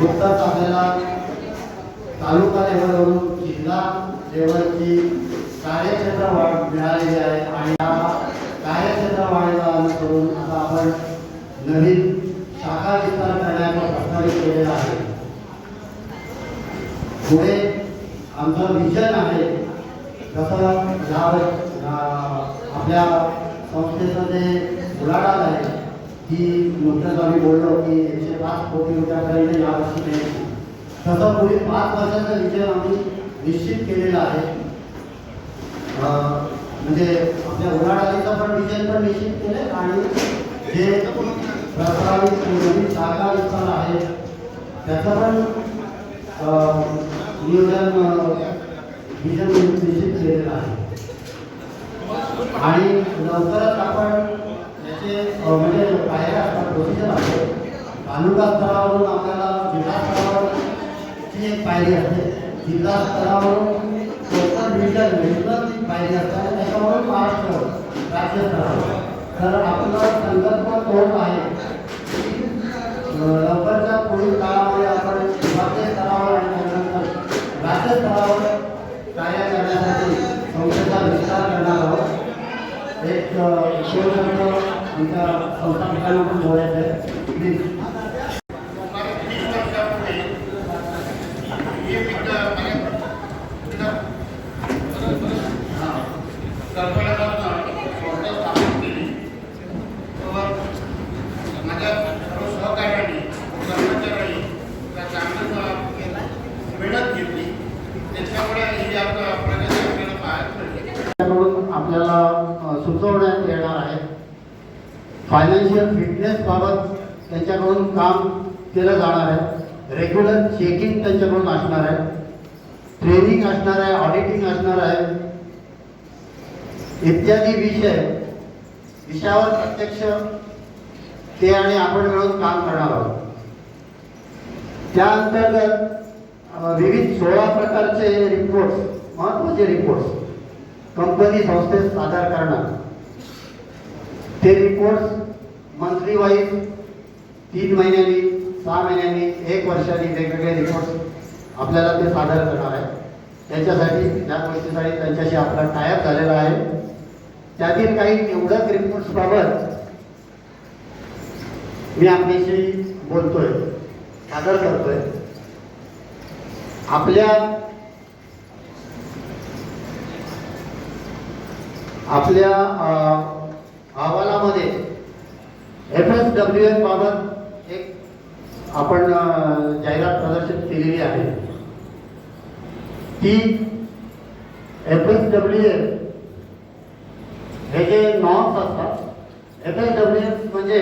नुकताच आपल्याला तालुका लेवलवरून जिल्हा लेवलची कार्यक्षेत्र वाढ मिळालेली आहे आणि या कार्यक्षेत्र वाढीला करून आता आपण नवीन शाखा विस्तार करण्याचा प्रस्तावित केलेला आहे. पुढे आमचं विजन आहे. जसं या आपल्या संस्थेचं जे उलाढाल आहे की नुकतंच आम्ही बोललो की एकशे पाच कोटी रुपयापर्यंत यावर्षी मिळेल तसं पुढे पाच वर्षाचा विचार आम्ही निश्चित केलेला आहे. म्हणजे आपल्या उलाढालीचं पण विजन पण निश्चित केले आणि जे प्रस्तावित नवीन शाखा विस्तार आहे त्याचं पण नियोजन विजन निश्चित केलेलं आहे. आणि लवकरच आपण याचे म्हणजे पायऱ्या असतात प्रोसिजर आहे तालुका स्तरावरून आपल्याला जिल्हा स्तरावरची एक पायरी असते. जिल्हा स्तरावरून कोकण डिव्हिजन रेग्युलर ती पायरी असते. आणि त्याच्यावरून महाराष्ट्र राज्य स्तरावर. तर आपला संकल्प तोच आहे की, अ, लवकरच्या पुढील काळामध्ये आपण विभागीय स्तरावर आणि त्यानंतर राज्य स्तरावर कार्य करण्यासाठी संस्थेचा विस्तार करणार आहोत शिवशब्द आमच्या संस्थापकांकडून बोलायचं आहे प्लीज मेहनत घेतली त्याच्यामुळे ही. आपलं प्रगती आपल्याला मिळते त्याकडून आपल्याला सुचवण्यात येणार आहे. फायनान्शियल फिटनेस बाबत त्यांच्याकडून काम केलं जाणार आहे. रेग्युलर चेकिंग त्यांच्याकडून असणार आहे. ट्रेनिंग असणार आहे ऑडिटिंग असणार आहे. इत्यादी विषय विषयावर प्रत्यक्ष ते आणि आपण मिळून काम करणार आहोत. त्या अंतर्गत विविध सोळा प्रकारचे रिपोर्ट्स महत्त्वाचे रिपोर्ट्स कंपनी संस्थेत सादर करणार. ते रिपोर्ट्स मंथली वाईज तीन महिन्यांनी सहा महिन्यांनी एक वर्षांनी वेगवेगळे रिपोर्ट्स आपल्याला ते सादर करणार आहे त्याच्यासाठी त्या गोष्टीसाठी त्यांच्याशी आपला टायअप झालेला आहे. त्यातील काही निवडक रिपोर्ट्सबाबत मी आपल्याशी बोलतोय सादर करतोय. आपल्या आपल्या अहवालामध्ये एफ एस डब्ल्यू एफ बाबत एक आपण जाहिरात प्रदर्शित केलेली आहे. ती एफ एस डब्ल्यू एफ हे जे नॉर्म्स असतात एफ एस डब्ल्यू एफ म्हणजे